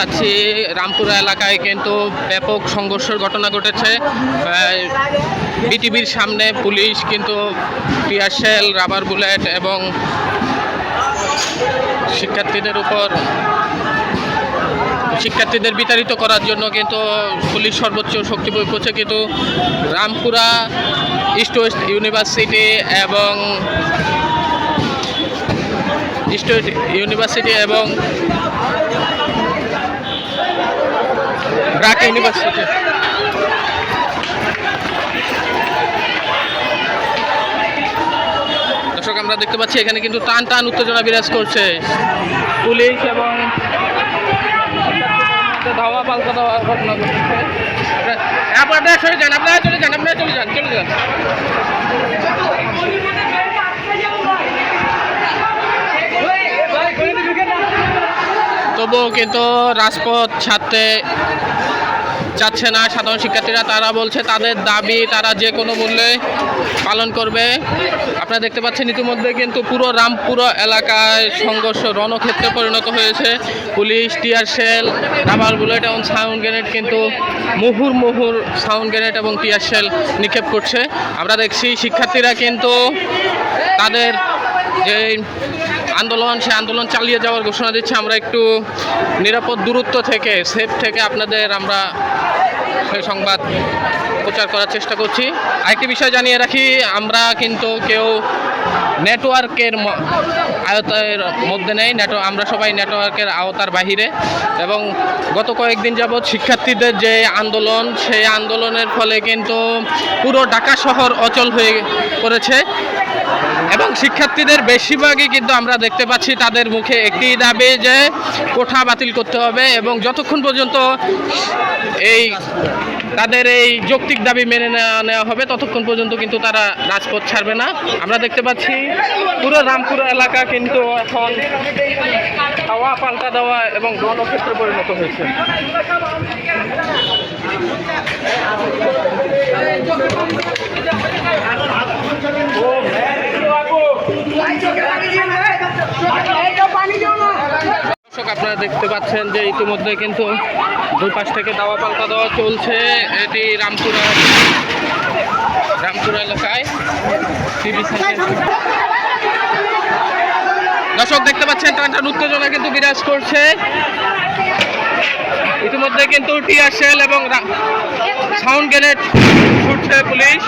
পাচ্ছি। রামপুরা এলাকায় কিন্তু ব্যাপক সংঘর্ষের ঘটনা ঘটেছে। বিটিভির সামনে পুলিশ কিন্তু টিয়ারশেল রাবার বুলেট এবং শিক্ষার্থীদের উপর শিক্ষার্থীদের বিতাড়িত করার জন্য কিন্তু পুলিশ সর্বোচ্চ শক্তি প্রয়োগ করছে। কিন্তু রামপুরা ইস্ট ওয়েস্ট ইউনিভার্সিটি এবং ইস্ট ইউনিভার্সিটি এবং ব্রাক ইউনিভার্সিটি দর্শক, আমরা দেখতে পাচ্ছি এখানে কিন্তু টান টান উত্তেজনা বিরাজ করছে। পুলিশ এবং ধাওয়া পাল্টা দেওয়া ঘটনা ঘটছে। আপনারা সরে যান, আপনারা চলে যান, আপনারা চলে যান চলে যান। তবুও কিন্তু রাজপথ ছাড়তে চাচ্ছে না সাধারণ শিক্ষার্থীরা। তারা বলছে তাদের দাবি তারা যে কোনো মূল্যে পালন করবে। আপনারা দেখতে পাচ্ছেন ইতিমধ্যে কিন্তু পুরো রামপুর এলাকায় সংঘর্ষ, রণক্ষেত্রে পরিণত হয়েছে। Police, tear shell, rubber bullet এবং সাউন্ড গ্রেনেড কিন্তু মুহুর মুহুর সাউন্ড গ্রেনেড এবং টিয়ার শেল নিক্ষেপ করছে। আমরা দেখছি শিক্ষার্থীরা কিন্তু তাদের যে আন্দোলন, সে আন্দোলন চালিয়ে যাওয়ার ঘোষণা দিচ্ছে। আমরা একটু নিরাপদ দূরত্ব থেকে সেফ থেকে আপনাদের আমরা সেই সংবাদ প্রচার করার চেষ্টা করছি। আরেকটি বিষয় জানিয়ে রাখি, আমরা কিন্তু কেউ নেটওয়ার্কের আয়তের মধ্যে নেই, নেট, আমরা সবাই নেটওয়ার্কের আওতার বাহিরে। এবং গত কয়েকদিন যাবৎ শিক্ষার্থীদের যে আন্দোলন, সেই আন্দোলনের ফলে কিন্তু পুরো ঢাকা শহর অচল হয়ে পড়েছে। এবং শিক্ষার্থীদের বেশিরভাগই কিন্তু আমরা দেখতে পাচ্ছি তাদের মুখে একটি দাবি যে কোঠা বাতিল করতে হবে এবং যতক্ষণ পর্যন্ত এই তাদের এই যৌক্তিক দাবি মেনে নেওয়া হবে, ততক্ষণ পর্যন্ত কিন্তু তারা রাজপথ ছাড়বে না। আমরা দেখতে পাচ্ছি পুরো রামপুর এলাকা কিন্তু এখন হাওয়া পাল্টা দেওয়া এবং রণক্ষেত্রে পরিণত হয়েছে। আপনারা দেখতে পাচ্ছেন যে ইতিমধ্যে কিন্তু দুই পাশ থেকে দাওয়া পাল্টা দেওয়া চলছে। এটি রামপুরা রামপুরা এলাকায়। টিভি দর্শক দেখতে পাচ্ছেন টান টান উত্তেজনা কিন্তু বিরাজ করছে। ইতিমধ্যে কিন্তু টিয়ার শেল এবং সাউন্ড গ্রেনেড ছুটছে পুলিশ।